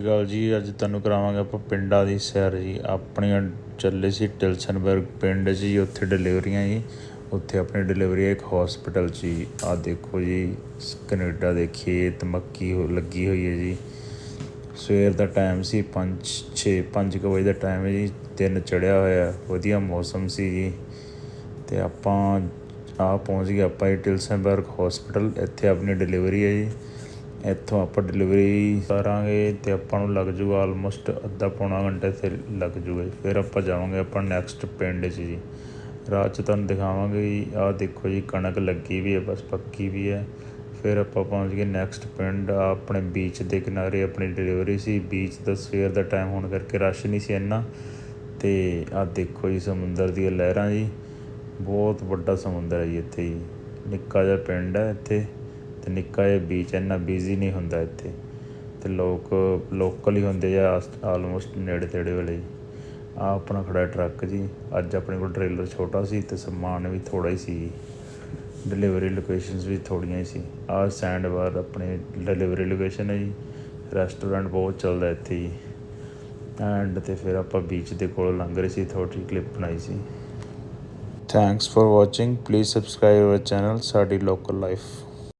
ਸਤਿ ਸ਼੍ਰੀ ਅਕਾਲ ਜੀ, ਅੱਜ ਤੁਹਾਨੂੰ ਕਰਾਵਾਂਗੇ ਆਪਾਂ ਪਿੰਡਾਂ ਦੀ ਸੈਰ ਜੀ। ਆਪਣੀਆਂ ਚੱਲੇ ਸੀ ਟਿਲਸਨਬਰਗ ਪਿੰਡ ਜੀ, ਉੱਥੇ ਡਿਲੀਵਰੀਆਂ ਜੀ। ਉੱਥੇ ਆਪਣੀ ਡਿਲੀਵਰੀ ਹੈ ਇੱਕ ਹਸਪੀਟਲ ਜੀ। ਆ ਦੇਖੋ ਜੀ, ਕੈਨੇਡਾ ਦੇ ਖੇਤ ਮੱਕੀ ਹੋ- ਲੱਗੀ ਹੋਈ ਹੈ ਜੀ। ਸਵੇਰ ਦਾ ਟਾਈਮ ਸੀ 5 6 5 ਵਜੇ ਦਾ ਟਾਈਮ ਹੈ ਜੀ। ਦਿਨ ਚੜਿਆ ਹੋਇਆ, ਵਧੀਆ ਮੌਸਮ ਸੀ ਜੀ। ਤੇ ਆਪਾਂ ਆ ਪਹੁੰਚ ਗਏ ਆਪਾਂ ਜੀ, ਟਿਲਸਨਬਰਗ ਹਸਪੀਟਲ ਇੱਥੇ ਆਪਣੀ ਡਿਲੀਵਰੀ ਹੈ ਜੀ। ਇੱਥੋਂ ਆਪਾਂ ਡਿਲੀਵਰੀ ਕਰਾਂਗੇ ਤੇ ਆਪਾਂ ਨੂੰ ਲੱਗ ਜੂਗਾ ਆਲਮੋਸਟ ਅੱਧਾ ਪੌਣਾ ਘੰਟੇ ਇੱਥੇ ਲੱਗ ਜੂਗਾ ਜੀ। ਫਿਰ ਆਪਾਂ ਜਾਵਾਂਗੇ ਆਪਾਂ ਨੈਕਸਟ ਪਿੰਡ 'ਚ ਜੀ। ਰਾਹ 'ਚ ਤੁਹਾਨੂੰ ਦਿਖਾਵਾਂਗੇ ਜੀ, ਆਹ ਦੇਖੋ ਜੀ, ਕਣਕ ਲੱਗੀ ਵੀ ਹੈ, ਬਸ ਪੱਕੀ ਵੀ ਹੈ। ਫਿਰ ਆਪਾਂ ਪਹੁੰਚ ਗਏ ਨੈਕਸਟ ਪਿੰਡ, ਆਹ ਆਪਣੇ ਬੀਚ ਦੇ ਕਿਨਾਰੇ ਆਪਣੀ ਡਿਲੀਵਰੀ ਸੀ। ਬੀਚ ਦਾ ਸਵੇਰ ਦਾ ਟਾਈਮ ਹੋਣ ਕਰਕੇ ਰਸ਼ ਨਹੀਂ ਸੀ ਇੰਨਾ। ਤੇ ਆਹ ਦੇਖੋ ਜੀ, ਸਮੁੰਦਰ ਦੀਆਂ ਲਹਿਰਾਂ ਜੀ। ਬਹੁਤ ਵੱਡਾ ਸਮੁੰਦਰ ਹੈ ਜੀ ਇੱਥੇ ਜੀ। ਨਿੱਕਾ ਜਿਹਾ ਪਿੰਡ ਹੈ ਇੱਥੇ। ਤੇ ਨਿੱਕਾ ਜਿਹਾ ਬੀਚ ਇੰਨਾ ਬਿਜ਼ੀ ਨਹੀਂ ਹੁੰਦਾ ਇੱਥੇ। ਤੇ ਲੋਕ ਲੋਕਲ ਹੀ ਹੁੰਦੇ ਆ ਆਲਮੋਸਟ ਨੇੜੇ ਤੇੜੇ ਵਾਲੇ ਜੀ ਆ ਆਪਣਾ ਖੜਾ ਟਰੱਕ ਜੀ, ਅੱਜ ਆਪਣੇ ਕੋਲ ਟ੍ਰੇਲਰ ਛੋਟਾ ਸੀ ਤੇ ਸਮਾਨ ਵੀ ਥੋੜਾ ਹੀ ਸੀ। ਡਿਲੀਵਰੀ ਲੋਕੇਸ਼ਨਸ ਵੀ ਥੋੜੀਆਂ ਹੀ ਸੀ। ਆ ਸੈਂਡ ਬਾਰ ਆਪਣੇ ਡਿਲੀਵਰੀ ਲੋਕੇਸ਼ਨ ਹੈ ਜੀ ਰੈਸਟੋਰੈਂਟ ਬਹੁਤ ਚੱਲਦਾ ਇੱਥੇ ਜੀ। ਐਂਡ ਤੇ ਫਿਰ ਆਪਾਂ ਬੀਚ ਦੇ ਕੋਲ ਲੰਘ ਰਹੇ ਸੀ ਥੋੜੀ ਕਲਿੱਪ ਬਣਾਈ ਸੀ। Thanks for watching please subscribe our channel ਸਾਡੀ ਲੋਕਲ ਲਾਈਫ